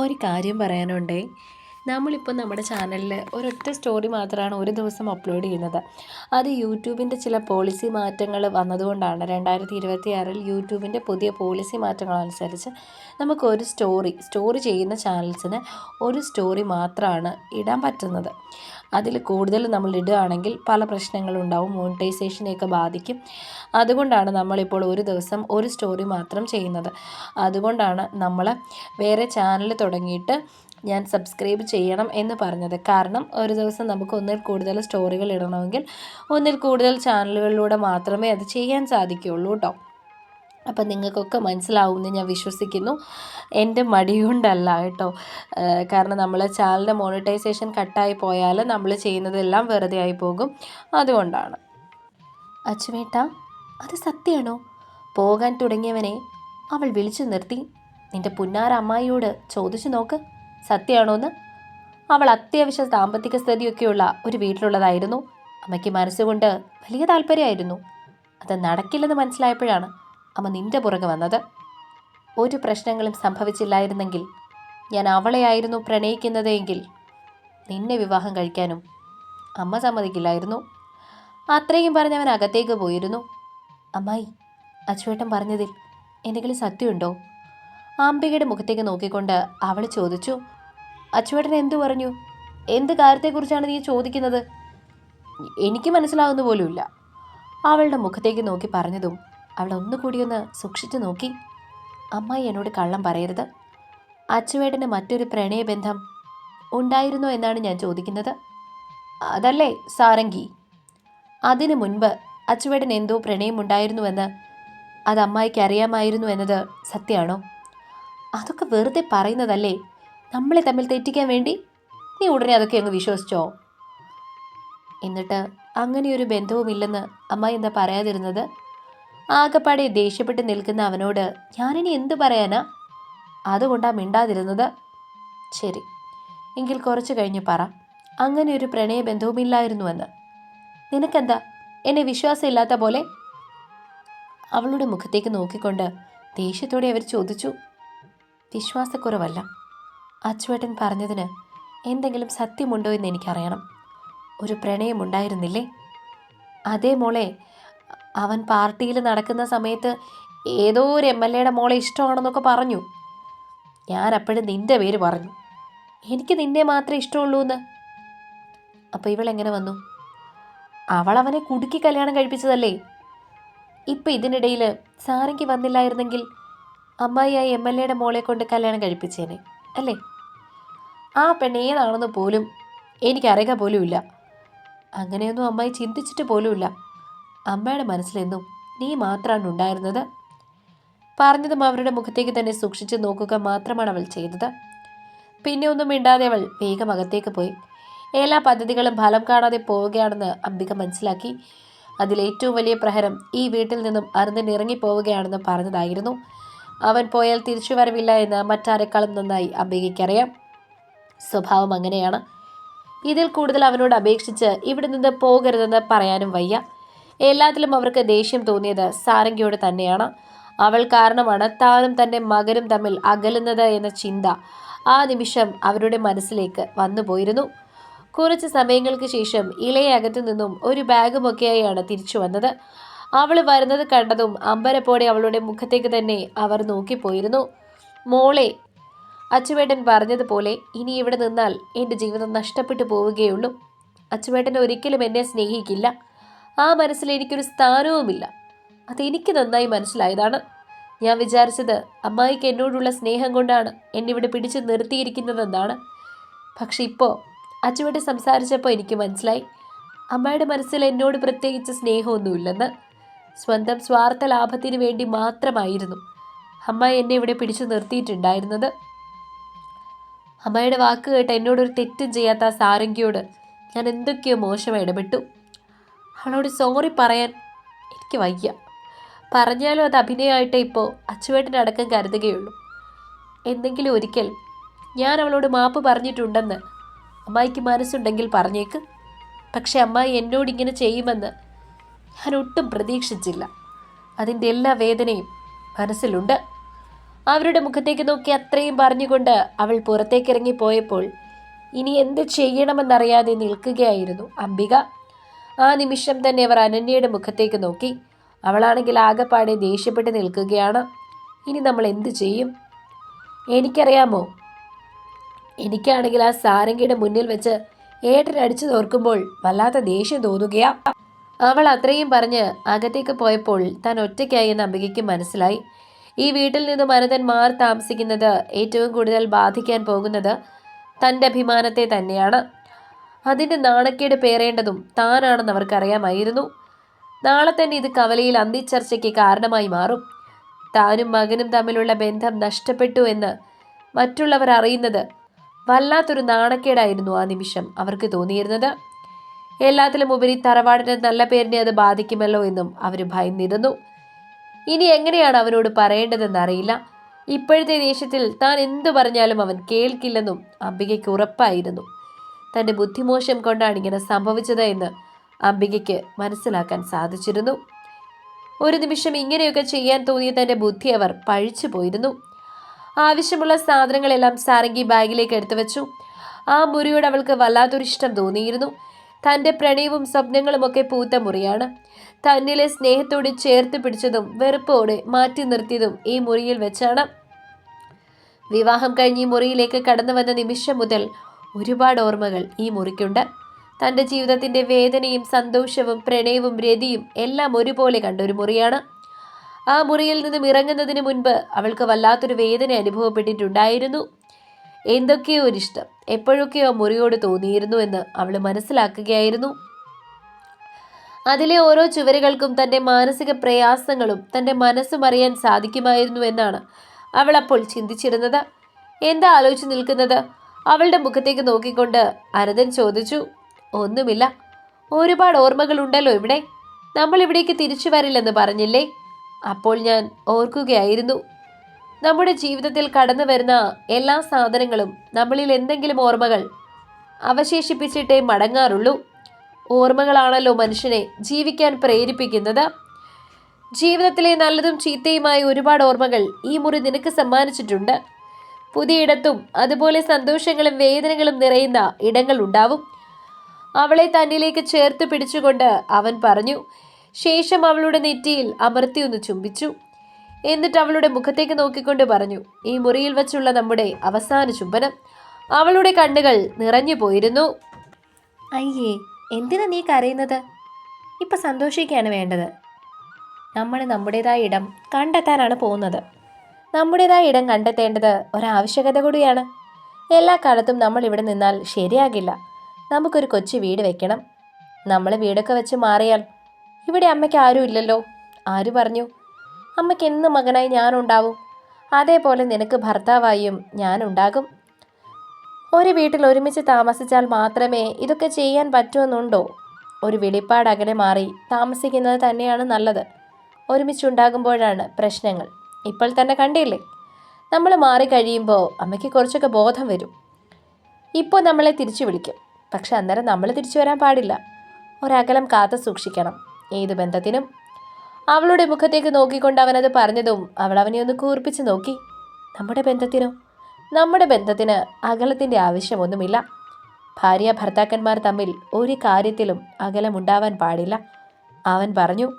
ഒരു കാര്യം പറയാനുണ്ടേ. നമ്മളിപ്പോൾ നമ്മുടെ ചാനലിൽ ഒരൊറ്റ സ്റ്റോറി മാത്രമാണ് ഒരു ദിവസം അപ്ലോഡ് ചെയ്യുന്നത്. അത് യൂട്യൂബിന്റെ ചില പോളിസി മാറ്റങ്ങൾ വന്നതുകൊണ്ടാണ്. രണ്ടായിരത്തി ഇരുപത്തി ആറിൽ യൂട്യൂബിന്റെ പുതിയ പോളിസി മാറ്റങ്ങൾ അനുസരിച്ച് നമുക്ക് ഒരു സ്റ്റോറി സ്റ്റോറി ചെയ്യുന്ന ചാനൽസിന് ഒരു സ്റ്റോറി മാത്രമാണ് ഇടാൻ പറ്റുന്നത്. അതിൽ കൂടുതൽ നമ്മൾ ഇടുകയാണെങ്കിൽ പല പ്രശ്നങ്ങളുണ്ടാവും മോണിറ്റൈസേഷനെയൊക്കെ ബാധിക്കും. അതുകൊണ്ടാണ് നമ്മളിപ്പോൾ ഒരു ദിവസം ഒരു സ്റ്റോറി മാത്രം ചെയ്യുന്നത്. അതുകൊണ്ടാണ് നമ്മൾ വേറെ ചാനൽ തുടങ്ങിയിട്ട് ഞാൻ സബ്സ്ക്രൈബ് ചെയ്യണം എന്ന് പറഞ്ഞത്. കാരണം ഒരു ദിവസം നമുക്ക് ഒന്നിൽ കൂടുതൽ സ്റ്റോറികൾ ഇടണമെങ്കിൽ ഒന്നിൽ കൂടുതൽ ചാനലുകളിലൂടെ മാത്രമേ അത് ചെയ്യാൻ സാധിക്കുകയുള്ളൂ കേട്ടോ അപ്പം നിങ്ങൾക്കൊക്കെ മനസ്സിലാവുമെന്ന് ഞാൻ വിശ്വസിക്കുന്നു. എന്റെ മടി കൊണ്ടല്ല കേട്ടോ കാരണം നമ്മൾ ചാനലിന്റെ മോണിറ്റൈസേഷൻ കട്ടായി പോയാൽ നമ്മൾ ചെയ്യുന്നതെല്ലാം വെറുതെ ആയി പോകും. അതുകൊണ്ടാണ്. അച്ചുമേട്ട അത് സത്യമാണോ? പോകാൻ തുടങ്ങിയവനെ അവൾ വിളിച്ചു നിർത്തി. നിന്റെ പുന്നാര അമ്മായിയോട് ചോദിച്ചു നോക്ക്. സത്യമാണോന്ന്? അവൾ അത്യാവശ്യ സാമ്പത്തിക സ്ഥിതിയൊക്കെയുള്ള ഒരു വീട്ടിലുള്ളതായിരുന്നു. അമ്മയ്ക്ക് മനസ്സുകൊണ്ട് വലിയ താല്പര്യമായിരുന്നു. അത് നടക്കില്ലെന്ന് മനസ്സിലായപ്പോഴാണ് അമ്മ നിന്റെ പുറകെ വന്നത്. ഒരു പ്രശ്നങ്ങളും സംഭവിച്ചില്ലായിരുന്നെങ്കിൽ ഞാൻ അവളെയായിരുന്നു പ്രണയിക്കുന്നതെങ്കിൽ നിന്നെ വിവാഹം കഴിക്കാനും അമ്മ സമ്മതിക്കില്ലായിരുന്നു. അത്രയും അവൻ അകത്തേക്ക് പോയിരുന്നു. അമ്മായി അച്ചുവേട്ടൻ പറഞ്ഞതിൽ എന്തെങ്കിലും സത്യമുണ്ടോ? അംബികയുടെ മുഖത്തേക്ക് നോക്കിക്കൊണ്ട് അവൾ ചോദിച്ചു അച്ചുവേട്ടൻ എന്തു പറഞ്ഞു? എന്ത് കാര്യത്തെക്കുറിച്ചാണ് നീ ചോദിക്കുന്നത്? എനിക്ക് മനസ്സിലാവുന്ന പോലുമില്ല. അവളുടെ മുഖത്തേക്ക് നോക്കി പറഞ്ഞതും അവൾ ഒന്നുകൂടി ഒന്ന് സൂക്ഷിച്ചു നോക്കി. അമ്മായി എന്നോട് കള്ളം പറയരുത്. അച്ചുവേട്ടന് മറ്റൊരു പ്രണയബന്ധം ഉണ്ടായിരുന്നോ എന്നാണ് ഞാൻ ചോദിക്കുന്നത്. അതല്ലേ സാരംഗി? അതിനു മുൻപ് അച്ചുവേട്ടൻ എന്തോ പ്രണയമുണ്ടായിരുന്നുവെന്ന് അത് അമ്മായിക്ക് അറിയാമായിരുന്നു എന്നത് സത്യമാണോ? അതൊക്കെ വെറുതെ പറയുന്നതല്ലേ? നമ്മളെ തമ്മിൽ തെറ്റിക്കാൻ വേണ്ടി? നീ ഉടനെ അതൊക്കെ അങ്ങ് വിശ്വസിച്ചോ? എന്നിട്ട് അങ്ങനെയൊരു ബന്ധവുമില്ലെന്ന് അമ്മ എന്താ പറയാതിരുന്നത്? ആകപ്പാടെ ദേഷ്യപ്പെട്ട് നിൽക്കുന്ന അവനോട് ഞാനിനി എന്തു പറയാനാ? അതുകൊണ്ടാ മിണ്ടാതിരുന്നത്. ശരി എങ്കിൽ കുറച്ച് കഴിഞ്ഞ് പറ. അങ്ങനെ ഒരു പ്രണയ പ്രണയബന്ധവുമില്ലായിരുന്നുവെന്ന് നിനക്കെന്താ? എന്നെ വിശ്വാസമില്ലാത്ത പോലെ? അവളുടെ മുഖത്തേക്ക് നോക്കിക്കൊണ്ട് ദേഷ്യത്തോടെ അവർ ചോദിച്ചു. വിശ്വാസക്കുറവല്ല. അച്ചുവേട്ടൻ പറഞ്ഞതിന് എന്തെങ്കിലും സത്യമുണ്ടോ എന്ന് എനിക്കറിയണം. ഒരു പ്രണയമുണ്ടായിരുന്നില്ലേ അതേ മോളെ അവൻ പാർട്ടിയിൽ നടക്കുന്ന സമയത്ത് ഏതോ ഒരു എം എൽ എയുടെ മോളെ ഇഷ്ടമാണെന്നൊക്കെ പറഞ്ഞു. ഞാൻ അപ്പോഴും നിന്റെ പേര് പറഞ്ഞു. എനിക്ക് നിന്നെ മാത്രമേ ഇഷ്ടമുള്ളൂ എന്ന്. അപ്പോൾ ഇവളെങ്ങനെ വന്നു? അവൾ അവനെ കുടുക്കി കല്യാണം കഴിപ്പിച്ചതല്ലേ? ഇപ്പം ഇതിനിടയിൽ സാരംഗി വന്നില്ലായിരുന്നെങ്കിൽ അമ്മായി ആ എം എൽ എയുടെ മോളെ കൊണ്ട് കല്യാണം കഴിപ്പിച്ചേനെ അല്ലേ? ആ പെണ്ണ് ഏതാണെന്ന് പോലും എനിക്കറിയുക പോലുമില്ല. അങ്ങനെയൊന്നും അമ്മായി ചിന്തിച്ചിട്ട് പോലുമില്ല. അമ്മയുടെ മനസ്സിലെന്നും നീ മാത്രമാണ് ഉണ്ടായിരുന്നത്? പറഞ്ഞതും അവരുടെ മുഖത്തേക്ക് തന്നെ സൂക്ഷിച്ച് നോക്കുക മാത്രമാണ് അവൾ ചെയ്തത്. പിന്നെ ഒന്നും മിണ്ടാതെ അവൾ വേഗം അകത്തേക്ക് പോയി. എല്ലാ പദ്ധതികളും ഫലം കാണാതെ പോവുകയാണെന്ന് അംബിക മനസ്സിലാക്കി. അതിലേറ്റവും വലിയ പ്രഹരം ഈ വീട്ടിൽ നിന്നും അരുന്നിന് ഇറങ്ങിപ്പോവുകയാണെന്ന് പറഞ്ഞതായിരുന്നു. അവൻ പോയാൽ തിരിച്ചു വരവില്ല എന്ന് മറ്റാരെക്കാളും നന്നായി അംബികയ്ക്കറിയാം സ്വഭാവം അങ്ങനെയാണ്. ഇതിൽ കൂടുതൽ അവനോട് അപേക്ഷിച്ച് ഇവിടെ നിന്ന് പോകരുതെന്ന് പറയാനും വയ്യ. എല്ലാത്തിലും അവർക്ക് ദേഷ്യം തോന്നിയത് സാരംഗിയോട് തന്നെയാണ്. അവൾ കാരണമാണ് താനും തന്റെ മകനും തമ്മിൽ അകലുന്നത് എന്ന ചിന്ത ആ നിമിഷം അവരുടെ മനസ്സിലേക്ക് വന്നുപോയിരുന്നു കുറച്ച് സമയങ്ങൾക്ക് ശേഷം ഇളയകത്തു നിന്നും ഒരു ബാഗുമൊക്കെയായാണ് തിരിച്ചു വന്നത്. അവൾ വരുന്നത് കണ്ടതും അമ്പരപ്പോടെ അവളുടെ മുഖത്തേക്ക് തന്നെ അവർ നോക്കിപ്പോയിരുന്നു. മോളെ അച്ചുവേട്ടൻ പറഞ്ഞതുപോലെ ഇനി ഇവിടെ നിന്നാൽ എന്റെ ജീവിതം നഷ്ടപ്പെട്ടു പോവുകയുള്ളൂ. അച്ചുവേട്ടൻ ഒരിക്കലും എന്നെ സ്നേഹിക്കില്ല. ആ മനസ്സിൽ എനിക്കൊരു സ്ഥാനവുമില്ല. അതെനിക്ക് നന്നായി മനസ്സിലായതാണ്. ഞാൻ വിചാരിച്ചത് അമ്മായിക്ക് എന്നോടുള്ള സ്നേഹം കൊണ്ടാണ് എന്നെ ഇവിടെ പിടിച്ചു നിർത്തിയിരിക്കുന്നതെന്നാണ്. പക്ഷെ ഇപ്പോൾ അച്ചുവേട്ടൻ സംസാരിച്ചപ്പോൾ എനിക്ക് മനസ്സിലായി. അമ്മയുടെ മനസ്സിൽ എന്നോട് പ്രത്യേകിച്ച് സ്നേഹമൊന്നുമില്ലെന്ന്. സ്വന്തം സ്വാർത്ഥ ലാഭത്തിന് വേണ്ടി മാത്രമായിരുന്നു. അമ്മ എന്നെ ഇവിടെ പിടിച്ചു നിർത്തിയിട്ടുണ്ടായിരുന്നത്. അമ്മയുടെ വാക്ക് കേട്ട് എന്നോടൊരു തെറ്റും ചെയ്യാത്ത സാരംഗിയോട് ഞാൻ എന്തൊക്കെയോ മോശം ഇടപെട്ടു. അവളോട് സോറി പറയാൻ എനിക്ക് വയ്യ. പറഞ്ഞാലും അത് അഭിനയമായിട്ടേ ഇപ്പോൾ അച്ചുവേട്ടനടക്കം കരുതുകയുള്ളൂ. എന്തെങ്കിലും ഒരിക്കൽ ഞാൻ അവളോട് മാപ്പ് പറഞ്ഞിട്ടുണ്ടെന്ന് അമ്മായിക്ക് മനസ്സുണ്ടെങ്കിൽ പറഞ്ഞേക്ക്. പക്ഷെ അമ്മായി എന്നോട് ഇങ്ങനെ ചെയ്യുമെന്ന് ഞാൻ ഒട്ടും പ്രതീക്ഷിച്ചില്ല. അതിന്റെ എല്ലാ വേദനയും മനസ്സിലുണ്ട്. അവരുടെ മുഖത്തേക്ക് നോക്കി അത്രയും പറഞ്ഞുകൊണ്ട് അവൾ പുറത്തേക്ക് ഇറങ്ങിപ്പോയപ്പോൾ ഇനി എന്ത് ചെയ്യണമെന്നറിയാതെ നിൽക്കുകയായിരുന്നു അംബിക. ആ നിമിഷം തന്നെ അവർ അനന്യയുടെ മുഖത്തേക്ക് നോക്കി. അവളാണെങ്കിൽ ആകെപ്പാടെ ദേഷ്യപ്പെട്ട് നിൽക്കുകയാണ്. ഇനി നമ്മൾ എന്ത് ചെയ്യും? എനിക്കറിയാമോ? എനിക്കാണെങ്കിൽ ആ സാരംഗിയുടെ മുന്നിൽ വെച്ച് ഏട്ടൻ അടിച്ചു തോർക്കുമ്പോൾ വല്ലാത്ത ദേഷ്യം തോന്നുകയാ. അവൾ അത്രയും പറഞ്ഞ് അകത്തേക്ക് പോയപ്പോൾ താൻ ഒറ്റയ്ക്കായി എന്ന് അംബികയ്ക്ക് മനസ്സിലായി. ഈ വീട്ടിൽ നിന്ന് അനന്തൻ മാറി താമസിക്കുന്നത് ഏറ്റവും കൂടുതൽ ബാധിക്കാൻ പോകുന്നത് തന്റെ അഭിമാനത്തെ തന്നെയാണ്. അതിന്റെ നാണക്കേട് പേറേണ്ടതും താനാണെന്ന് അവർക്കറിയാമായിരുന്നു. നാളെ തന്നെ ഇത് കവലയിൽ അന്തിച്ചർച്ചയ്ക്ക് കാരണമായി മാറും. താനും മകനും തമ്മിലുള്ള ബന്ധം നഷ്ടപ്പെട്ടു എന്ന് മറ്റുള്ളവർ അറിയുന്നത് വല്ലാത്തൊരു നാണക്കേടായിരുന്നു ആ നിമിഷം അവർക്ക് തോന്നിയിരുന്നത്. എല്ലാത്തിലും ഉപരി തറവാടിന്റെ നല്ല പേരിനെ അത് ബാധിക്കുമല്ലോ എന്നും അവർ ഭയന്നിരുന്നു. ഇനി എങ്ങനെയാണ് അവനോട് പറയേണ്ടതെന്ന് അറിയില്ല ഇപ്പോഴത്തെ ദേഷ്യത്തിൽ താൻ എന്തു പറഞ്ഞാലും അവൻ കേൾക്കില്ലെന്നും അംബികയ്ക്ക് ഉറപ്പായിരുന്നു. തന്റെ ബുദ്ധിമോശം കൊണ്ടാണ് ഇങ്ങനെ സംഭവിച്ചത് എന്ന് അംബികയ്ക്ക് മനസ്സിലാക്കാൻ സാധിച്ചിരുന്നു. ഒരു നിമിഷം ഇങ്ങനെയൊക്കെ ചെയ്യാൻ തോന്നിയ തന്റെ ബുദ്ധി അവർ പഴിച്ചു പോയിരുന്നു. ആവശ്യമുള്ള സാധനങ്ങളെല്ലാം സാരംഗി ബാഗിലേക്ക് എടുത്തു വെച്ചു ആ മുറിയോട് അവൾക്ക് വല്ലാത്തൊരിഷ്ടം തോന്നിയിരുന്നു. തന്റെ പ്രണയവും സ്വപ്നങ്ങളുമൊക്കെ പൂത്ത മുറിയാണ്. തന്നിലെ സ്നേഹത്തോട് ചേർത്ത് പിടിച്ചതും വെറുപ്പോടെ മാറ്റി നിർത്തിയതും ഈ മുറിയിൽ വെച്ചാണ്. വിവാഹം കഴിഞ്ഞ് ഈ മുറിയിലേക്ക് കടന്നു വന്ന നിമിഷം മുതൽ ഒരുപാട് ഓർമ്മകൾ ഈ മുറിക്കുണ്ട്. തന്റെ ജീവിതത്തിന്റെ വേദനയും സന്തോഷവും പ്രണയവും രതിയും എല്ലാം ഒരുപോലെ കണ്ട ഒരു മുറിയാണ്. ആ മുറിയിൽ നിന്നും ഇറങ്ങുന്നതിന് മുൻപ് അവൾക്ക് വല്ലാത്തൊരു വേദന അനുഭവപ്പെട്ടിട്ടുണ്ടായിരുന്നു. എന്തൊക്കെയോ ഒരിഷ്ടം എപ്പോഴൊക്കെയോ മുറിയോട് തോന്നിയിരുന്നു എന്ന് അവൾ മനസ്സിലാക്കുകയായിരുന്നു. അതിലെ ഓരോ ചുവരുകൾക്കും തന്റെ മാനസിക പ്രയാസങ്ങളും തന്റെ മനസ്സും അറിയാൻ സാധിക്കുമായിരുന്നു എന്നാണ് അവൾ അപ്പോൾ ചിന്തിച്ചിരുന്നത്. എന്താ ആലോചിച്ച് നിൽക്കുന്നത്? അവളുടെ മുഖത്തേക്ക് നോക്കിക്കൊണ്ട് അരതൻ ചോദിച്ചു ഒന്നുമില്ല. ഒരുപാട് ഓർമ്മകളുണ്ടല്ലോ ഇവിടെ. നമ്മൾ ഇവിടേക്ക് തിരിച്ചു വരില്ലെന്ന് പറഞ്ഞില്ലേ? അപ്പോൾ ഞാൻ ഓർക്കുകയായിരുന്നു. നമ്മുടെ ജീവിതത്തിൽ കടന്നു വരുന്ന എല്ലാ സാധനങ്ങളും നമ്മളിൽ എന്തെങ്കിലും ഓർമ്മകൾ അവശേഷിപ്പിച്ചിട്ടേ മടങ്ങാറുള്ളൂ. ഓർമ്മകളാണല്ലോ മനുഷ്യനെ ജീവിക്കാൻ പ്രേരിപ്പിക്കുന്നത്. ജീവിതത്തിലെ നല്ലതും ചീത്തയുമായ ഒരുപാട് ഓർമ്മകൾ ഈ മുറി നിനക്ക് സമ്മാനിച്ചിട്ടുണ്ട്. പുതിയിടത്തും അതുപോലെ സന്തോഷങ്ങളും വേദനകളും നിറയുന്ന ഇടങ്ങൾ ഉണ്ടാവും. അവളെ തന്നിലേക്ക് ചേർത്ത് പിടിച്ചുകൊണ്ട് അവൻ പറഞ്ഞു ശേഷം അവളുടെ നെറ്റിയിൽ അമർത്തിയൊന്ന് ചുംബിച്ചു. എന്നിട്ട് അവളുടെ മുഖത്തേക്ക് നോക്കിക്കൊണ്ട് പറഞ്ഞു ഈ മുറിയിൽ വച്ചുള്ള നമ്മുടെ അവസാന ചുംബനം. അവളുടെ കണ്ണുകൾ നിറഞ്ഞു പോയിരുന്നു. അയ്യേ എന്തിനാ നീ കരയുന്നത്? ഇപ്പൊ സന്തോഷിക്കുകയാണ് വേണ്ടത്. നമ്മൾ നമ്മുടേതായ ഇടം കണ്ടെത്താനാണ് പോകുന്നത്. നമ്മുടേതായ ഇടം കണ്ടെത്തേണ്ടത് ഒരാവശ്യകത കൂടിയാണ്. എല്ലാ കാലത്തും നമ്മൾ ഇവിടെ നിന്നാൽ ശരിയാകില്ല. നമുക്കൊരു കൊച്ചു വീട് വെക്കണം. നമ്മൾ വീടൊക്കെ വെച്ച് മാറിയാൽ ഇവിടെ അമ്മയ്ക്ക് ആരും ഇല്ലല്ലോ. ആര് പറഞ്ഞു? അമ്മയ്ക്ക് എന്ന് മകനായി ഞാനുണ്ടാവും. അതേപോലെ നിനക്ക് ഭർത്താവായും ഞാനുണ്ടാകും. ഒരു വീട്ടിൽ ഒരുമിച്ച് താമസിച്ചാൽ മാത്രമേ ഇതൊക്കെ ചെയ്യാൻ പറ്റുമെന്നുണ്ടോ? ഒരു വെളിപ്പാട് അകലെ മാറി താമസിക്കുന്നത് തന്നെയാണ് നല്ലത്. ഒരുമിച്ചുണ്ടാകുമ്പോഴാണ് പ്രശ്നങ്ങൾ. ഇപ്പോൾ തന്നെ കണ്ടില്ലേ? നമ്മൾ മാറി കഴിയുമ്പോൾ അമ്മയ്ക്ക് കുറച്ചൊക്കെ ബോധം വരും. ഇപ്പോൾ നമ്മളെ തിരിച്ചു വിളിക്കും. പക്ഷെ അന്നേരം നമ്മൾ തിരിച്ചു വരാൻ പാടില്ല. ഒരകലം കാത്തു സൂക്ഷിക്കണം. ഏത് ബന്ധത്തിനും അവളുടെ മുഖത്തേക്ക് നോക്കിക്കൊണ്ട് അവനത് പറഞ്ഞതും അവൾ അവനെ ഒന്ന് കൂർപ്പിച്ച് നോക്കി. നമ്മുടെ ബന്ധത്തിനോ? നമ്മുടെ ബന്ധത്തിന് അകലത്തിന്റെ ആവശ്യമൊന്നുമില്ല. ഭാര്യ ഭർത്താക്കന്മാർ തമ്മിൽ ഒരു കാര്യത്തിലും അകലമുണ്ടാവാൻ പാടില്ല. അവൻ പറഞ്ഞു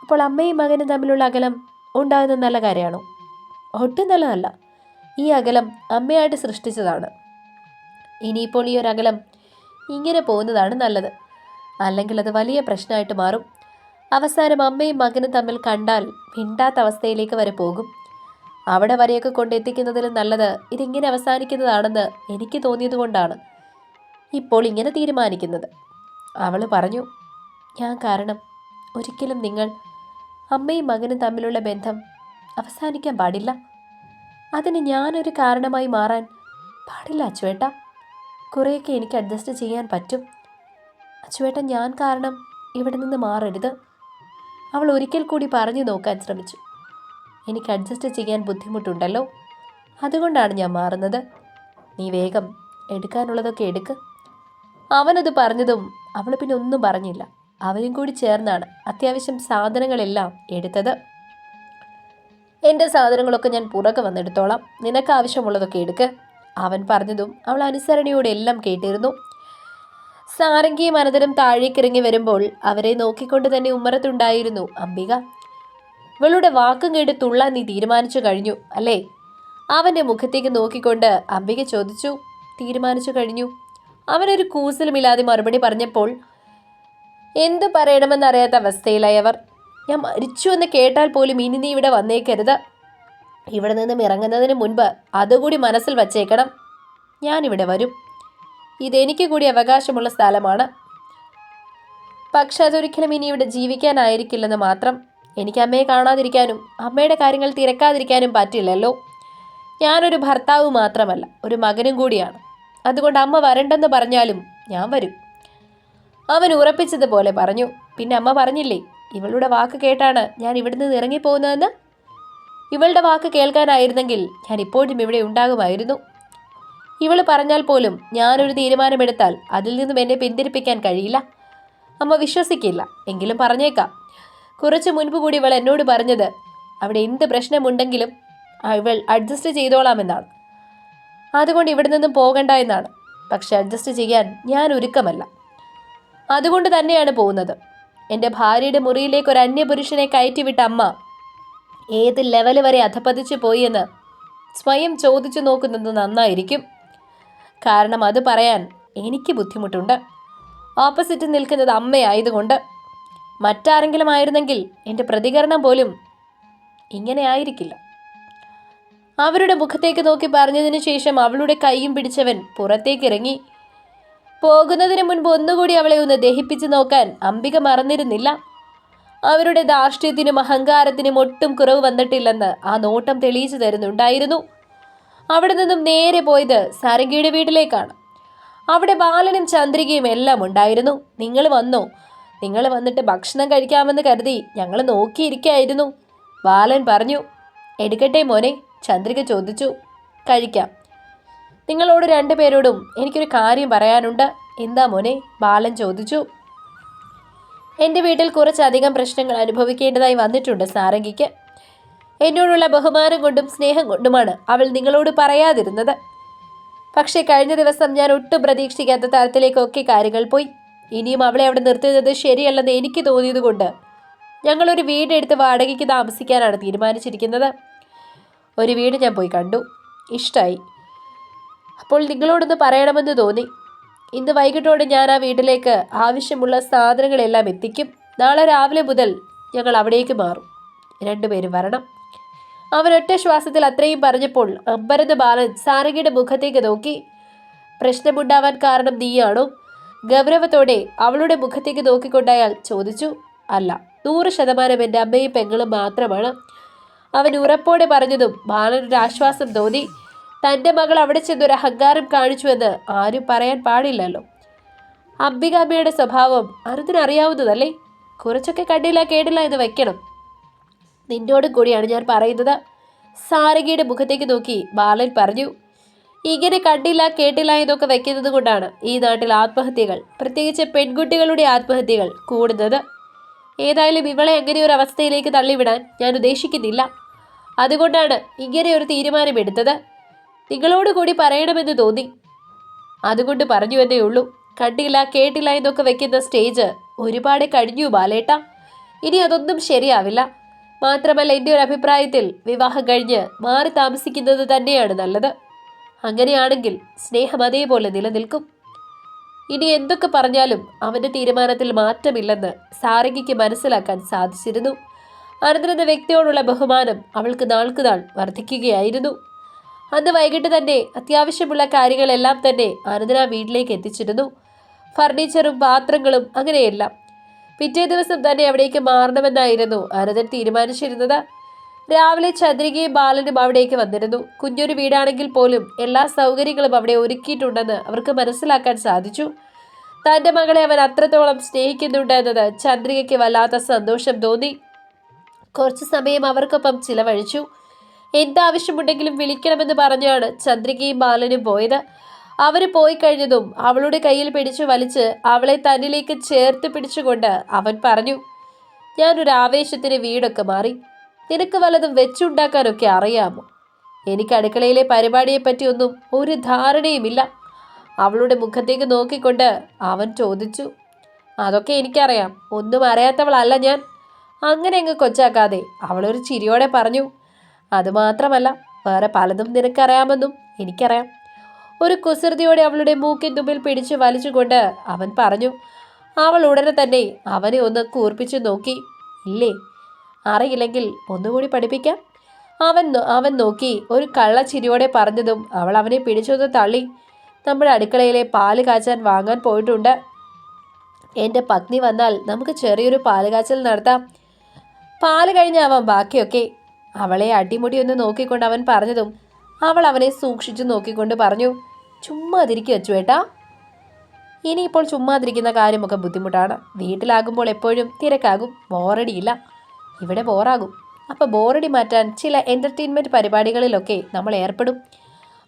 അപ്പോൾ അമ്മയും മകനും തമ്മിലുള്ള അകലം ഉണ്ടാകുന്നത് നല്ല കാര്യമാണോ? ഒട്ടും നല്ലതല്ല. ഈ അകലം അമ്മയായിട്ട് സൃഷ്ടിച്ചതാണ്. ഇനിയിപ്പോൾ ഈ ഒരു അകലം ഇങ്ങനെ പോകുന്നതാണ് നല്ലത്. അല്ലെങ്കിൽ അത് വലിയ പ്രശ്നമായിട്ട് മാറും. അവസാനം അമ്മയും മകനും തമ്മിൽ കണ്ടാൽ മിണ്ടാത്ത അവസ്ഥയിലേക്ക് വരെ പോകും. അവിടെ വരെയൊക്കെ കൊണ്ടെത്തിക്കുന്നതിലും നല്ലത് ഇതിങ്ങനെ അവസാനിക്കുന്നതാണെന്ന് എനിക്ക് തോന്നിയത് കൊണ്ടാണ് ഇപ്പോൾ ഇങ്ങനെ തീരുമാനിക്കുന്നത്. അവൾ പറഞ്ഞു ഞാൻ കാരണം ഒരിക്കലും നിങ്ങൾ അമ്മയും മകനും തമ്മിലുള്ള ബന്ധം അവസാനിക്കാൻ പാടില്ല. അതിന് ഞാനൊരു കാരണമായി മാറാൻ പാടില്ല അച്ചുവേട്ട. കുറേയൊക്കെ എനിക്ക് അഡ്ജസ്റ്റ് ചെയ്യാൻ പറ്റും. അച്ചുവേട്ട ഞാൻ കാരണം ഇവിടെ നിന്ന് മാറരുത്. അവൾ ഒരിക്കൽ കൂടി പറഞ്ഞു നോക്കാൻ ശ്രമിച്ചു. എനിക്ക് അഡ്ജസ്റ്റ് ചെയ്യാൻ ബുദ്ധിമുട്ടുണ്ടല്ലോ. അതുകൊണ്ടാണ് ഞാൻ മാറുന്നത്. നീ വേഗം എടുക്കാനുള്ളതൊക്കെ എടുക്ക്. അവനത് പറഞ്ഞതും അവൾ പിന്നെ ഒന്നും പറഞ്ഞില്ല. അവനും കൂടി ചേർന്നാണ് അത്യാവശ്യം സാധനങ്ങളെല്ലാം എടുത്തത്. എന്റെ സാധനങ്ങളൊക്കെ ഞാൻ പുറകെ വന്നെടുത്തോളാം. നിനക്ക് ആവശ്യമുള്ളതൊക്കെ എടുക്ക്. അവൻ പറഞ്ഞതും അവൾ അനുസരണയോടെ എല്ലാം കേട്ടിരുന്നു. സാരംഗിയും അനന്തരം താഴേക്കിറങ്ങി വരുമ്പോൾ അവരെ നോക്കിക്കൊണ്ട് തന്നെ ഉമ്മറത്തുണ്ടായിരുന്നു അംബിക ഇവളുടെ വാക്കും കേട്ട് തുള്ളാൻ നീ തീരുമാനിച്ചു കഴിഞ്ഞു അല്ലേ? അവന്റെ മുഖത്തേക്ക് നോക്കിക്കൊണ്ട് അംബിക ചോദിച്ചു തീരുമാനിച്ചു കഴിഞ്ഞു. അവനൊരു കൂസലുമില്ലാതെ മറുപടി പറഞ്ഞപ്പോൾ എന്തു പറയണമെന്നറിയാത്ത അവസ്ഥയിലായി അവർ. ഞാൻ മരിച്ചു എന്ന് കേട്ടാൽ പോലും ഇനി നീ ഇവിടെ വന്നേക്കരുത്. ഇവിടെ നിന്നും ഇറങ്ങുന്നതിന് മുൻപ് അതുകൂടി മനസ്സിൽ വച്ചേക്കണം. ഞാനിവിടെ വരും. ഇതെനിക്ക് കൂടി അവകാശമുള്ള സ്ഥലമാണ്. പക്ഷെ അതൊരിക്കലും ഇനി ഇവിടെ ജീവിക്കാനായിരിക്കില്ലെന്ന് മാത്രം എനിക്ക് അമ്മയെ കാണാതിരിക്കാനും അമ്മയുടെ കാര്യങ്ങൾ തിരക്കാതിരിക്കാനും പറ്റില്ലല്ലോ. ഞാനൊരു ഭർത്താവ് മാത്രമല്ല ഒരു മകനും കൂടിയാണ്. അതുകൊണ്ട് അമ്മ വരണ്ടെന്ന് പറഞ്ഞാലും ഞാൻ വരും. അവൻ ഉറപ്പിച്ചതുപോലെ പറഞ്ഞു. പിന്നെ അമ്മ പറഞ്ഞില്ലേ ഇവളുടെ വാക്ക് കേട്ടാണ് ഞാൻ ഇവിടുന്ന് ഇറങ്ങിപ്പോകുന്നതെന്ന്? ഇവളുടെ വാക്ക് കേൾക്കാനായിരുന്നെങ്കിൽ ഞാൻ ഇപ്പോഴും ഇവിടെ ഉണ്ടാകുമായിരുന്നു. ഇവൾ പറഞ്ഞാൽ പോലും ഞാനൊരു തീരുമാനമെടുത്താൽ അതിൽ നിന്നും എന്നെ പിന്തിരിപ്പിക്കാൻ കഴിയില്ല. അമ്മ വിശ്വസിക്കില്ല. എങ്കിലും പറഞ്ഞേക്കാം. കുറച്ച് മുൻപ് കൂടി ഇവൾ എന്നോട് പറഞ്ഞത് അവിടെ എന്ത് പ്രശ്നമുണ്ടെങ്കിലും ഇവൾ അഡ്ജസ്റ്റ് ചെയ്തോളാമെന്നാണ്. അതുകൊണ്ട് ഇവിടെ നിന്നും പോകണ്ട എന്നാണ്. പക്ഷെ അഡ്ജസ്റ്റ് ചെയ്യാൻ ഞാൻ ഒരുക്കമല്ല. അതുകൊണ്ട് തന്നെയാണ് പോകുന്നത്. എന്റെ ഭാര്യയുടെ മുറിയിലേക്ക് ഒരു അന്യപുരുഷനെ കയറ്റിവിട്ട അമ്മ ഏത് ലെവൽ വരെ അധപ്പതിച്ചു പോയി എന്ന് സ്വയം ചോദിച്ചു നോക്കുന്നത് നന്നായിരിക്കും. കാരണം അത് പറയാൻ എനിക്ക് ബുദ്ധിമുട്ടുണ്ട്. ഓപ്പോസിറ്റ് നിൽക്കുന്നത് അമ്മയായതുകൊണ്ട്. മറ്റാരെങ്കിലും ആയിരുന്നെങ്കിൽ എന്റെ പ്രതികരണം പോലും ഇങ്ങനെ ആയിരിക്കില്ല. അവരുടെ മുഖത്തേക്ക് നോക്കി പറഞ്ഞതിന് ശേഷം അവളുടെ കൈയും പിടിച്ചവൻ പുറത്തേക്ക് ഇറങ്ങി പോകുന്നതിന് മുൻപ് ഒന്നുകൂടി അവളെ ഒന്ന് ദഹിപ്പിച്ചു നോക്കാൻ അംബിക മറന്നിരുന്നില്ല. അവരുടെ ധാർഷ്ട്യത്തിനും അഹങ്കാരത്തിനും ഒട്ടും കുറവ് വന്നിട്ടില്ലെന്ന് ആ നോട്ടം തെളിയിച്ചു തരുന്നുണ്ടായിരുന്നു. അവിടെ നിന്നും നേരെ പോയത് സാരംഗിയുടെ വീട്ടിലേക്കാണ്. അവിടെ ബാലനും ചന്ദ്രികയും എല്ലാം ഉണ്ടായിരുന്നു. നിങ്ങൾ വന്നു? നിങ്ങൾ വന്നിട്ട് ഭക്ഷണം കഴിക്കാമെന്ന് കരുതി ഞങ്ങൾ നോക്കിയിരിക്കായിരുന്നു. ബാലൻ പറഞ്ഞു എടുക്കട്ടെ മോനെ ചന്ദ്രിക ചോദിച്ചു. കഴിക്കാം. നിങ്ങളോട് രണ്ടുപേരോടും എനിക്കൊരു കാര്യം പറയാനുണ്ട്. എന്താ മോനെ? ബാലൻ ചോദിച്ചു. എന്റെ വീട്ടിൽ കുറച്ചധികം പ്രശ്നങ്ങൾ അനുഭവിക്കേണ്ടതായി വന്നിട്ടുണ്ട് സാരംഗിക്ക്. എന്നോടുള്ള ബഹുമാനം കൊണ്ടും സ്നേഹം കൊണ്ടുമാണ് അവൾ നിങ്ങളോട് പറയാതിരുന്നത്. പക്ഷേ കഴിഞ്ഞ ദിവസം ഞാൻ ഒട്ടും പ്രതീക്ഷിക്കാത്ത തരത്തിലേക്കൊക്കെ കാര്യങ്ങൾ പോയി. ഇനിയും അവളെ അവിടെ നിർത്തുന്നത് ശരിയല്ലെന്ന് എനിക്ക് തോന്നിയതുകൊണ്ട് ഞങ്ങളൊരു വീടെടുത്ത് വാടകയ്ക്ക് താമസിക്കാനാണ് തീരുമാനിച്ചിരിക്കുന്നത്. ഒരു വീട് ഞാൻ പോയി കണ്ടു. ഇഷ്ടമായി അപ്പോൾ നിങ്ങളോടൊന്ന് പറയണമെന്ന് തോന്നി. ഇന്ന് വൈകിട്ടോടെ ഞാൻ ആ വീട്ടിലേക്ക് ആവശ്യമുള്ള സാധനങ്ങളെല്ലാം എത്തിക്കും. നാളെ രാവിലെ മുതൽ ഞങ്ങൾ അവിടേക്ക് മാറും. രണ്ടുപേരും വരണം. അവൻ ഒറ്റ ശ്വാസത്തിൽ അത്രയും പറഞ്ഞപ്പോൾ അമ്പരന്ന് ബാലൻ സാരംഗിയുടെ മുഖത്തേക്ക് നോക്കി. പ്രശ്നമുണ്ടാവാൻ കാരണം നീയാണോ? ഗൗരവത്തോടെ അവളുടെ മുഖത്തേക്ക് നോക്കിക്കൊണ്ടയാൾ ചോദിച്ചു. അല്ല നൂറ് ശതമാനം എന്റെ അമ്മയും പെങ്ങളും മാത്രമാണ്. അവൻ ഉറപ്പോടെ പറഞ്ഞതും ബാലനൊരു ആശ്വാസം തോന്നി. തന്റെ മകൾ അവിടെ ചെന്നൊരു അഹങ്കാരം കാണിച്ചുവെന്ന് ആരും പറയാൻ പാടില്ലല്ലോ. അംബികാമ്മയുടെ സ്വഭാവം അറിയാവുന്നതല്ലേ കുറച്ചൊക്കെ കണ്ടില്ല കേടില്ല എന്ന് വയ്ക്കണം നിന്നോട് കൂടിയാണ് ഞാൻ പറയുന്നത്. സാരംഗിയുടെ മുഖത്തേക്ക് നോക്കി ബാലൻ പറഞ്ഞു ഇങ്ങനെ കണ്ടില്ല കേട്ടില്ല എന്നൊക്കെ വയ്ക്കുന്നത് കൊണ്ടാണ് ഈ നാട്ടിൽ ആത്മഹത്യകൾ പ്രത്യേകിച്ച് പെൺകുട്ടികളുടെ ആത്മഹത്യകൾ കൂടുന്നത്. ഏതായാലും ഇവളെ അങ്ങനെ ഒരു അവസ്ഥയിലേക്ക് തള്ളിവിടാൻ ഞാൻ ഉദ്ദേശിക്കുന്നില്ല. അതുകൊണ്ടാണ് ഇങ്ങനെ ഒരു തീരുമാനമെടുത്തത് നിങ്ങളോട് കൂടി പറയണമെന്ന് തോന്നി. അതുകൊണ്ട് പറഞ്ഞു എന്നേ ഉള്ളൂ. കണ്ടില്ല കേട്ടില്ല എന്നൊക്കെ വെക്കുന്ന സ്റ്റേജ് ഒരുപാട് കഴിഞ്ഞു ബാലേട്ട. ഇനി അതൊന്നും ശരിയാവില്ല. മാത്രമല്ല എന്റെ ഒരു അഭിപ്രായത്തിൽ വിവാഹം കഴിഞ്ഞ് മാറി താമസിക്കുന്നത് തന്നെയാണ് നല്ലത്. അങ്ങനെയാണെങ്കിൽ സ്നേഹം അതേപോലെ നിലനിൽക്കും. ഇനി എന്തൊക്കെ പറഞ്ഞാലും അവന്റെ തീരുമാനത്തിൽ മാറ്റമില്ലെന്ന് സാരംഗിക്ക് മനസ്സിലാക്കാൻ സാധിച്ചിരുന്നു. അനന്തരന്റെ വ്യക്തിയോടുള്ള ബഹുമാനം അവൾക്ക് നാൾക്കുനാൾ വർദ്ധിക്കുകയായിരുന്നു അന്ന് വൈകിട്ട് തന്നെ അത്യാവശ്യമുള്ള കാര്യങ്ങളെല്ലാം തന്നെ അനന്തര വീട്ടിലേക്ക് എത്തിച്ചിരുന്നു. ഫർണിച്ചറും പാത്രങ്ങളും അങ്ങനെയെല്ലാം പിറ്റേ ദിവസം തന്നെ അവിടേക്ക് മാറണമെന്നായിരുന്നു. അനന്തൻ തീരുമാനിച്ചിരുന്നത്. രാവിലെ ചന്ദ്രികയും ബാലനും അവിടേക്ക് വന്നിരുന്നു. കുഞ്ഞൊരു വീടാണെങ്കിൽ പോലും എല്ലാ സൗകര്യങ്ങളും അവിടെ ഒരുക്കിയിട്ടുണ്ടെന്ന് അവർക്ക് മനസ്സിലാക്കാൻ സാധിച്ചു. തന്റെ മകളെ അവൻ അത്രത്തോളം സ്നേഹിക്കുന്നുണ്ട് എന്നത് ചന്ദ്രികയ്ക്ക് വല്ലാത്ത സന്തോഷം തോന്നി. കുറച്ചു സമയം അവർക്കൊപ്പം ചിലവഴിച്ചു. എന്താവശ്യമുണ്ടെങ്കിലും വിളിക്കണമെന്ന് പറഞ്ഞാണ് ചന്ദ്രികയും ബാലനും പോയത്. അവർ പോയി കഴിഞ്ഞതും അവളുടെ കയ്യിൽ പിടിച്ചു വലിച്ച് അവളെ തന്നിലേക്ക് ചേർത്ത് പിടിച്ചുകൊണ്ട് അവൻ പറഞ്ഞു ഞാനൊരു ആവേശത്തിന് വീടൊക്കെ മാറി. നിനക്ക് വല്ലതും വെച്ചുണ്ടാക്കാനൊക്കെ അറിയാമോ? എനിക്ക് അടുക്കളയിലെ പരിപാടിയെപ്പറ്റിയൊന്നും ഒരു ധാരണയുമില്ല. അവളുടെ മുഖത്തേക്ക് നോക്കിക്കൊണ്ട് അവൻ ചോദിച്ചു അതൊക്കെ എനിക്കറിയാം. ഒന്നും അറിയാത്തവളല്ല ഞാൻ. അങ്ങനെ അങ്ങ് കൊച്ചാക്കാതെ അവളൊരു ചിരിയോടെ പറഞ്ഞു അതുമാത്രമല്ല വേറെ പലതും നിനക്കറിയാമെന്നും എനിക്കറിയാം. ഒരു കുസൃതിയോടെ അവളുടെ മൂക്കിൻ തുമ്പിൽ പിടിച്ചു വലിച്ചുകൊണ്ട് അവൻ പറഞ്ഞു അവൾ ഉടനെ തന്നെ അവനെ ഒന്ന് കൂർപ്പിച്ചു നോക്കി. ഇല്ലേ? അറിയില്ലെങ്കിൽ ഒന്നുകൂടി പഠിപ്പിക്കാം. അവൻ അവൻ നോക്കി ഒരു കള്ളച്ചിരിയോടെ പറഞ്ഞതും അവൾ അവനെ പിടിച്ചൊന്ന് തള്ളി. നമ്മുടെ അടുക്കളയിലെ പാൽ കാച്ചാൻ വാങ്ങാൻ പോയിട്ടുണ്ട്. എന്റെ പത്നി വന്നാൽ നമുക്ക് ചെറിയൊരു പാൽ കാച്ചൽ നടത്താം. പാൽ കഴിഞ്ഞാവാം ബാക്കിയൊക്കെ. അവളെ അടിമുടി ഒന്ന് നോക്കിക്കൊണ്ട് അവൻ പറഞ്ഞതും അവൾ അവനെ സൂക്ഷിച്ചു നോക്കിക്കൊണ്ട് പറഞ്ഞു ചുമ്മാതിരിക്കുക വെച്ചുവേട്ടാ ഇനിയിപ്പോൾ ചുമ്മാതിരിക്കുന്ന കാര്യമൊക്കെ ബുദ്ധിമുട്ടാണ്. വീട്ടിലാകുമ്പോൾ എപ്പോഴും തിരക്കാകും ബോറടിയില്ല. ഇവിടെ ബോറാകും. അപ്പോൾ ബോറടി മാറ്റാൻ ചില എന്റർടൈൻമെന്റ് പരിപാടികളിലൊക്കെ നമ്മൾ ഏർപ്പെടും.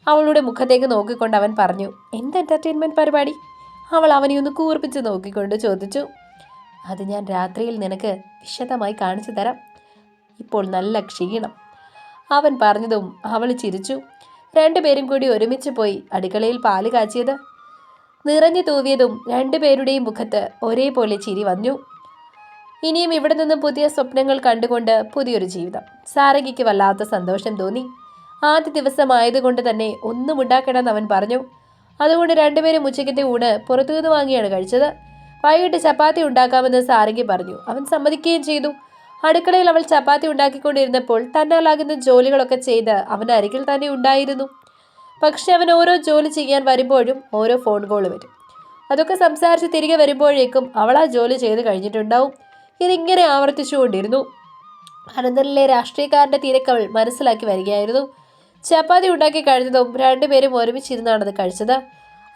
അവളുടെ മുഖത്തേക്ക് നോക്കിക്കൊണ്ട് അവൻ പറഞ്ഞു എന്ത് എന്റർടൈൻമെന്റ് പരിപാടി? അവൾ അവനെ ഒന്ന് കൂർപ്പിച്ച് നോക്കിക്കൊണ്ട് ചോദിച്ചു അത് ഞാൻ രാത്രിയിൽ നിനക്ക് വിശദമായി കാണിച്ചു തരാം. ഇപ്പോൾ നല്ല ക്ഷീണം. അവൻ പറഞ്ഞതും അവൾ ചിരിച്ചു. രണ്ടുപേരും കൂടി ഒരുമിച്ച് പോയി അടുക്കളയിൽ പാൽ കാച്ചിയത്. നിറഞ്ഞു തൂവിയതും രണ്ടുപേരുടെയും മുഖത്ത് ഒരേപോലെ ചിരി വന്നു. ഇനിയും ഇവിടെ നിന്നും പുതിയ സ്വപ്നങ്ങൾ കണ്ടുകൊണ്ട് പുതിയൊരു ജീവിതം. സാരംഗിക്ക് വല്ലാത്ത സന്തോഷം തോന്നി. ആദ്യ ദിവസമായതുകൊണ്ട് തന്നെ ഒന്നും ഉണ്ടാക്കണമെന്ന് അവൻ പറഞ്ഞു. അതുകൊണ്ട് രണ്ടുപേരും ഉച്ചയ്ക്കത്തെ ഊണ് പുറത്തുനിന്ന് വാങ്ങിയാണ് കഴിച്ചത്. വൈകിട്ട് ചപ്പാത്തി ഉണ്ടാക്കാമെന്ന് സാരംഗി പറഞ്ഞു. അവൻ സമ്മതിക്കുകയും ചെയ്തു. അടുക്കളയിൽ അവൾ ചപ്പാത്തി ഉണ്ടാക്കിക്കൊണ്ടിരുന്നപ്പോൾ തന്നാലാകുന്ന ജോലികളൊക്കെ ചെയ്ത് അവൻ അരികിൽ തന്നെ ഉണ്ടായിരുന്നു. പക്ഷെ അവൻ ഓരോ ജോലി ചെയ്യാൻ വരുമ്പോഴും ഓരോ ഫോൺ കോൾ വരും. അതൊക്കെ സംസാരിച്ച് തിരികെ വരുമ്പോഴേക്കും അവൾ ആ ജോലി ചെയ്ത് കഴിഞ്ഞിട്ടുണ്ടാവും. ഇതിങ്ങനെ ആവർത്തിച്ചുകൊണ്ടിരുന്നു. അനന്തരിലെ രാഷ്ട്രീയക്കാരന്റെ തിരക്ക് അവൾ മനസ്സിലാക്കി വരികയായിരുന്നു. ചപ്പാത്തി ഉണ്ടാക്കി കഴിഞ്ഞതും രണ്ടുപേരും ഒരുമിച്ചിരുന്നാണത് കഴിച്ചത്.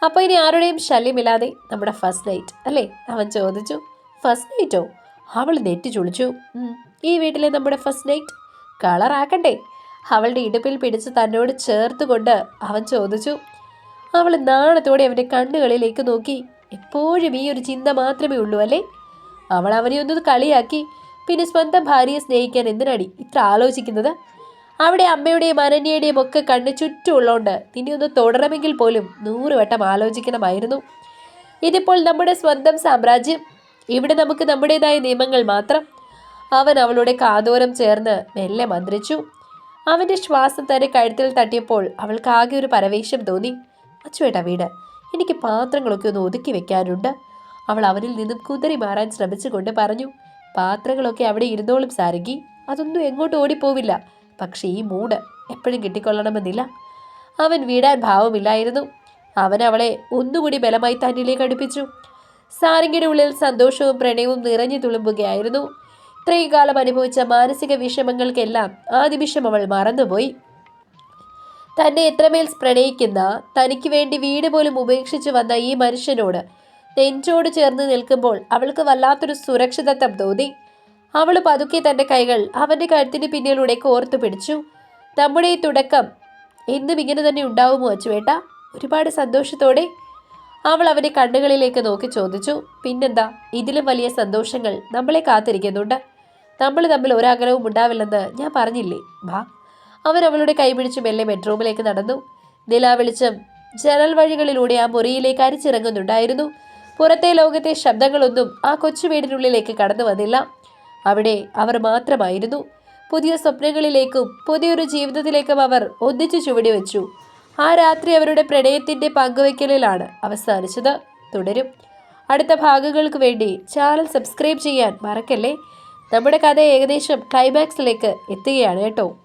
അപ്പോൾ ഇനി ആരുടെയും ശല്യമില്ലാതെ നമ്മുടെ ഫസ്റ്റ് നൈറ്റ് അല്ലേ? അവൻ ചോദിച്ചു. ഫസ്റ്റ് നൈറ്റോ? അവൾ നെറ്റി ചുളിച്ചു. ഈ വീട്ടിലെ നമ്മുടെ ഫസ്റ്റ് നൈറ്റ് കളറാക്കണ്ടേ അവളുടെ ഇടുപ്പിൽ പിടിച്ച് തന്നോട് ചേർത്തുകൊണ്ട് അവൻ ചോദിച്ചു. അവൾ നാണത്തോടെ അവന്റെ കണ്ണുകളിലേക്ക് നോക്കി. എപ്പോഴും ഈ ഒരു ചിന്ത മാത്രമേ ഉള്ളൂ അല്ലേ? അവൾ അവനെ ഒന്ന് കളിയാക്കി. പിന്നെ സ്വന്തം ഭാര്യയെ സ്നേഹിക്കാൻ എന്തിനാടി ഇത്ര ആലോചിക്കുന്നത്? അവിടെ അമ്മയുടെയും അനന്യയുടെയും ഒക്കെ കണ്ണ് ചുറ്റുമുള്ളതുകൊണ്ട് നിന്നെ ഒന്ന് തുടരണമെങ്കിൽ പോലും നൂറ് വട്ടം ആലോചിക്കണമായിരുന്നു. ഇതിപ്പോൾ നമ്മുടെ സ്വന്തം സാമ്രാജ്യം. ഇവിടെ നമുക്ക് നമ്മുടേതായ നിയമങ്ങൾ മാത്രം. അവൻ അവളുടെ കാതോരം ചേർന്ന് മെല്ലെ മന്ത്രിച്ചു. അവന്റെ ശ്വാസം തന്നെ കഴുത്തിൽ തട്ടിയപ്പോൾ അവൾക്ക് ആകെ ഒരു പരവേശം തോന്നി. അച്ചുവേട്ടാ വീട് എനിക്ക് പാത്രങ്ങളൊക്കെ ഒന്ന് ഒതുക്കി വെക്കാനുണ്ട്. അവൾ അവനിൽ നിന്നും കുതിരി മാറാൻ ശ്രമിച്ചുകൊണ്ട് പറഞ്ഞു. പാത്രങ്ങളൊക്കെ അവിടെ ഇരുന്നോളും സാരംഗി. അതൊന്നും എങ്ങോട്ട് ഓടിപ്പോവില്ല. പക്ഷേ ഈ മൂട് എപ്പോഴും കിട്ടിക്കൊള്ളണമെന്നില്ല. അവൻ വീടാൻ ഭാവമില്ലായിരുന്നു. അവൻ അവളെ ഒന്നുകൂടി ബലമായി തന്നിലേക്ക് അടുപ്പിച്ചു. സാരംഗിയുടെ ഉള്ളിൽ സന്തോഷവും പ്രണയവും നിറഞ്ഞു തുളുമ്പുകയായിരുന്നു. ഇത്രയും കാലം അനുഭവിച്ച മാനസിക വിഷമങ്ങൾക്കെല്ലാം ആ നിമിഷം അവൾ മറന്നുപോയി. തന്നെ എത്രമേൽ പ്രണയിക്കുന്ന തനിക്ക് വേണ്ടി വീട് പോലും ഉപേക്ഷിച്ചു വന്ന ഈ മനുഷ്യനോട് നെഞ്ചോട് ചേർന്ന് നിൽക്കുമ്പോൾ അവൾക്ക് വല്ലാത്തൊരു സുരക്ഷിതത്വം തോന്നി. അവൾ പതുക്കെ തന്റെ കൈകൾ അവന്റെ കഴുത്തിന് പിന്നിലൂടെ കോർത്തു പിടിച്ചു. നമ്മുടെ ഈ തുടക്കം എന്നും ഇങ്ങനെ തന്നെ ഉണ്ടാവുമോ അച്ചുവേട്ട? ഒരുപാട് സന്തോഷത്തോടെ അവൾ അവന്റെ കണ്ണുകളിലേക്ക് നോക്കി ചോദിച്ചു പിന്നെന്താ? ഇതിലും വലിയ സന്തോഷങ്ങൾ നമ്മളെ കാത്തിരിക്കുന്നുണ്ട്. നമ്മൾ തമ്മിൽ ഒരാഗ്രഹവും ഉണ്ടാവില്ലെന്ന് ഞാൻ പറഞ്ഞില്ലേ? വാ. അവൻ അവളുടെ കൈപിടിച്ച് മെല്ലെ ബെഡ്റൂമിലേക്ക് നടന്നു. നിലാവെളിച്ചം ജനൽ വഴികളിലൂടെ ആ മുറിയിലേക്ക് അരിച്ചിറങ്ങുന്നുണ്ടായിരുന്നു. പുറത്തെ ലോകത്തെ ശബ്ദങ്ങളൊന്നും ആ കൊച്ചു വീടിനുള്ളിലേക്ക് കടന്നു വന്നില്ല. അവിടെ അവർ മാത്രമായിരുന്നു. പുതിയ സ്വപ്നങ്ങളിലേക്കും പുതിയൊരു ജീവിതത്തിലേക്കും അവർ ഒന്നിച്ചു ചുവടി വെച്ചു ആ രാത്രി അവരുടെ പ്രണയത്തിന്റെ പങ്കുവയ്ക്കലിലാണ് അവസാനിച്ചത്. തുടരും. അടുത്ത ഭാഗങ്ങൾക്ക് വേണ്ടി ചാനൽ സബ്സ്ക്രൈബ് ചെയ്യാൻ മറക്കല്ലേ? നമ്മുടെ കഥ ഏകദേശം ക്ലൈമാക്സിലേക്ക് എത്തുകയാണ് കേട്ടോ.